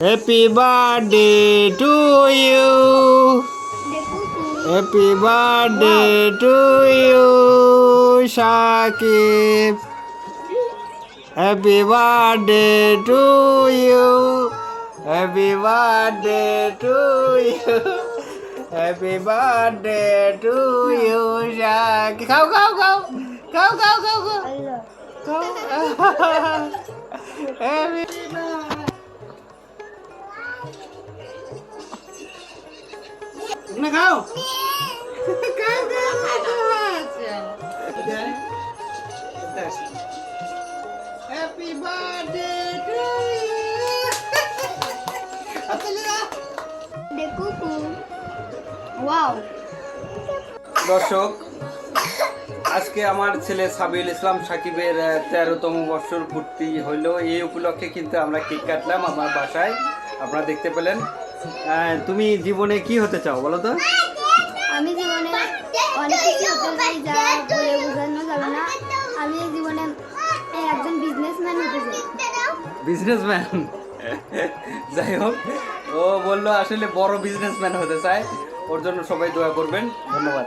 Happy birthday to you. Happy birthday to you, Shakib. Happy birthday to you. Happy birthday to you. Happy birthday to you, Shakib. Go, go, go. Go, go, go, go. Go. Happy birthday. না খাও। খাও খাও happy birthday to wow দর্শক আজকে আমার ছেলে সাবিল ইসলাম সাকিবের তেরোতম বছর পূর্তি হইল। এই উপলক্ষে কিন্তু আমরা কেক কাটলাম আমার বাসায়। আপনারা দেখতে পেলেন। তুমি জীবনে কি হতে চাও বলো তো? আমি জীবনে অনেক কিছু হতে চাই যা বলে বোঝানো যাবে না। আমি জীবনে একজন বিজনেসম্যান হতে চাই। বিজনেসম্যান যাই হোক ও বলল আসলে বড় বিজনেসম্যান হতে চায়। ওর জন্য সবাই দোয়া করবেন। ধন্যবাদ।